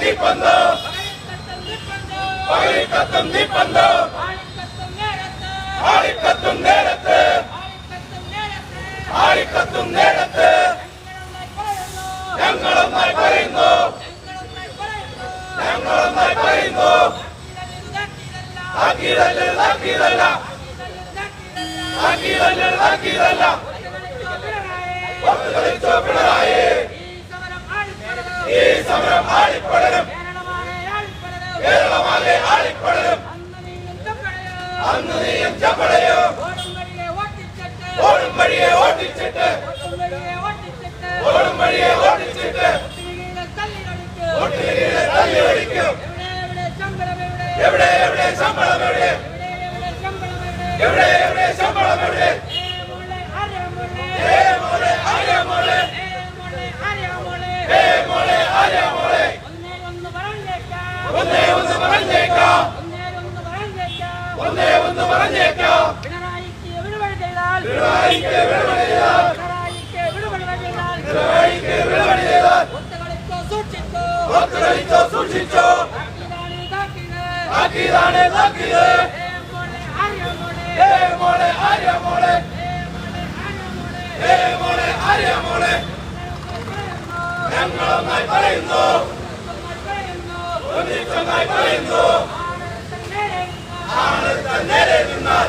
തീപ്പന്തം പകലിൽ കത്തും തീപ്പന്തം ആളിക്കത്തും നേരത്ത്. ആളിക്കത്തും നേരത്ത്. ഞങ്ങളൊന്നായി പറയുന്നു. ഞങ്ങളൊന്നായി പറയുന്നു. താക്കീതല്ല താക്കീതല്ല താക്കീതല്ല താക്കീതല്ല ഒത്തു കളിച്ചോ പിണറായി. അന്ന് നീയും ചപ്പടയോ ഓടും വഴിയെ ഓട്ടിച്ചിട്ട് ഓടും വഴിയെ ഓട്ടിച്ചിട്ട് ഒട്ടിലെ തല്ലി ഒടിക്കും എവിടെ എവിടെ ശമ്പളം എവിടെ എവിടെ എവിടെ ശമ്പളം എവിടെ സൂക്ഷിച്ചോ ഇതാണ് ഇതാക്കിയത് മോളെ ആര്യ മോളെ മോളെ ആര്യ മോളെ ഞങ്ങളൊന്നായി പറയുന്നു ഒന്നിച്ചൊന്നായി പറയുന്നു ആണൊരുത്തൻ നേരെ നിന്നാൽ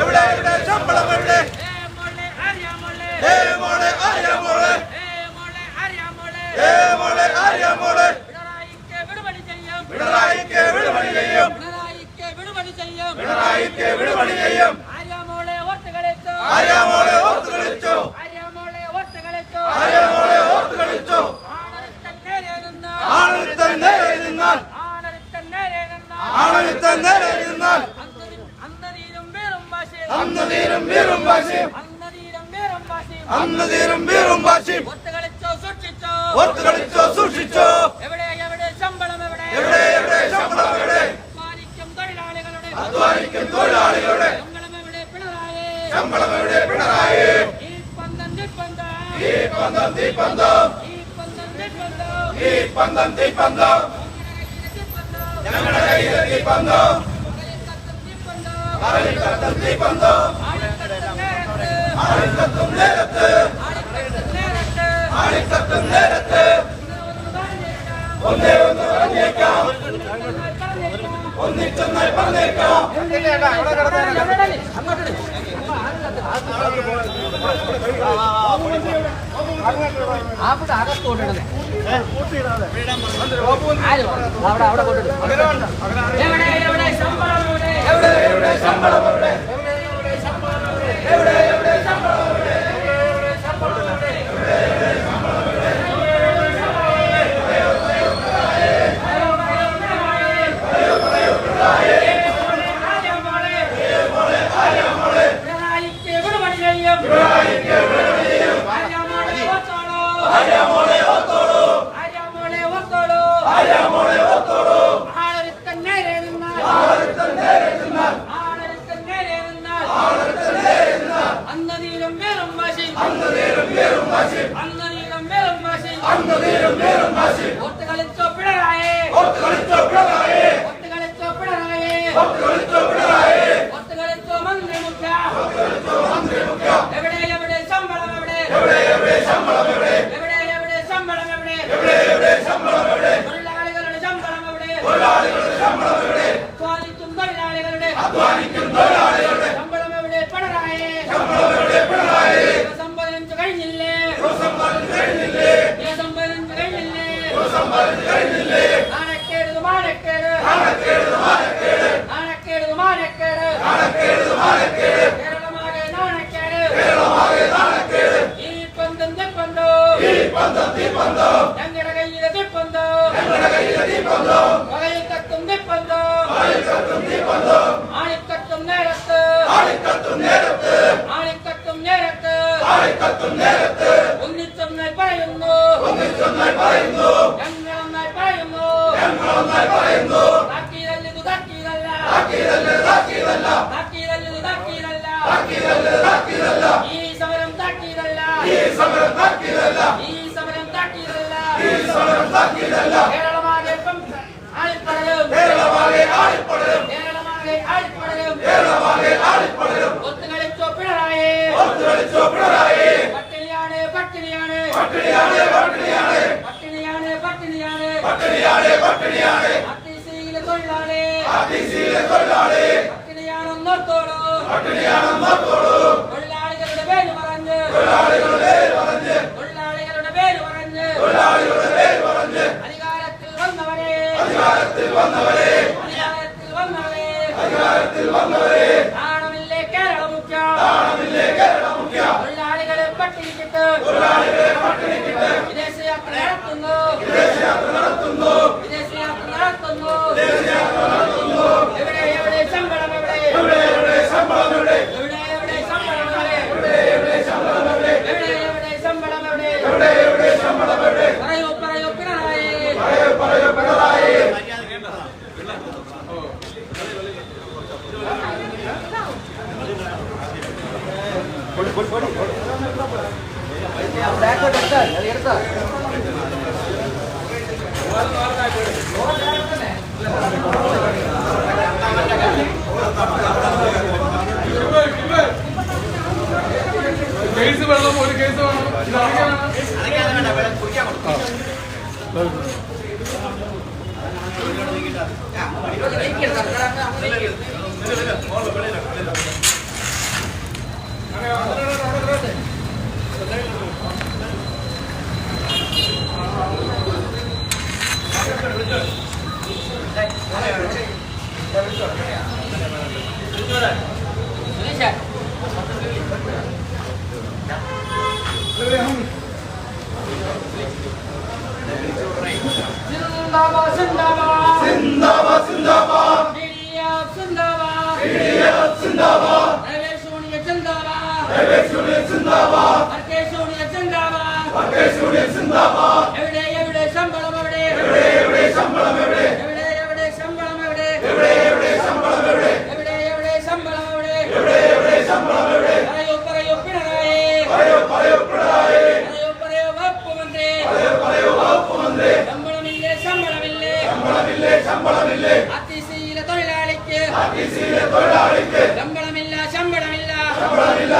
എവിടെ എവിടെ ശമ്പളം എവിടെ ഏ മോളെ ആര്യ മോളെ ഏ മോളെ ആര്യ മോളെ പിണറായിക്ക് വിടുപണി ചെയ്യും പിണറായിക്ക് വിടുപണി ചെയ്യും? ആര്യ മോളെ ഓർത്തു കളിച്ചോ? ആര്യ മോളെ ഓർത്തു കളിച്ചോ? ആണൊരുത്തൻ നേരെ നിന്നാൽ. ആണൊരുത്തൻ നേരെ നിന്നാൽ. അന്ന് തീരും വീറും വാശിയും. അന്ന് തീരും വീറും വാശിയും. ഒത്തുകളിച്ചോ സൂക്ഷിച്ചോ. ഓർത്തു കളിച്ചോ സൂക്ഷിച്ചോ. എവിടെ എവിടെ ശമ്പളം എവിടെ? എവിടെ എവിടെ ശമ്പളം എവിടെ? അധ്വാനിക്കും തൊഴിലാളികളുടെ ശമ്പളം എവിടെ? പിണറായി. ഈ പന്തം ഈ പന്തം. ഈ പന്തം ഈ പന്തം. ഞങ്ങളുടെ കയ്യിലെ തീപ്പന്തം ആളിക്കത്തും തീപ്പന്തം ആളിക്കത്തും ഒന്നിച്ചൊന്നായി പറഞ്ഞേക്കാം അവിടെ അവിടെ കൊണ്ടിടും എവിടെ എവിടെ ശമ്പളം എവിടെ എവിടെ എവിടെ ശമ്പളം എവിടെ എവിടെ എവിടെ ശമ്പളം എവിടെ എവിടെ എവിടെ ശമ്പളം എവിടെ തൊഴിലാളികളുടെ ശമ്പളം എവിടെ അധ്വാനിക്കും തൊഴിലാളികളുടെ ശമ്പളം എവിടെ പിണറായി ശമ്പളം എവിടെ പിണറായി സമ്പാദിച്ചു കഴിഞ്ഞില്ലേ സമ്പാദിച്ചു കഴിഞ്ഞില്ലേ സമ്പാദിച്ചു കഴിഞ്ഞില്ലേ സമ്പാദിച്ചു കഴിഞ്ഞില്ലേ നാണക്കേടുതു മാനക്കേട് നാണക്കേടുതു മാനക്കേട് നാണക്കേടുതു മാനക്കേട് നാണക്കേടുതു മാനക്കേട് പന്തം തീപ്പന്തം ഞങ്ങളുടെ കയ്യിലെ തീപ്പന്തം ഞങ്ങളുടെ കയ്യിലെ തീപ്പന്തം വകയിൽ കത്തും തീപ്പന്തം വകയിൽ കത്തും തീപ്പന്തം ആളിക്കത്തും നേരത്ത്. ആളിക്കത്തും നേരത്ത്. ആളിക്കത്തും നേരത്ത്. ആളിക്കത്തും നേരത്ത്. ഒന്നിച്ചൊന്നായി പറയുന്നു. ഒന്നിച്ചൊന്നായി പറയുന്നു. ഞങ്ങളൊന്നായി പറയുന്നു. തൊഴിലാളികളുടെ പേര് പറഞ്ഞ്. തൊഴിലാളികളുടെ പേര് പറഞ്ഞ്. തൊഴിലാളികളുടെ வந்தவர் കേസ് വെള്ളം ഒരു കേസ് വേണം ഇതാണ് Zindabad, Zindabad, Zindabad, Zindabad, India, Zindabad, India, Zindabad, Revolution, Zindabad, Revolution, Zindabad, Arkesh, Zindabad, Arkesh, Zindabad. ശമ്പളമില്ല ശമ്പളമില്ല. ശമ്പളമില്ല ശമ്പളമില്ല.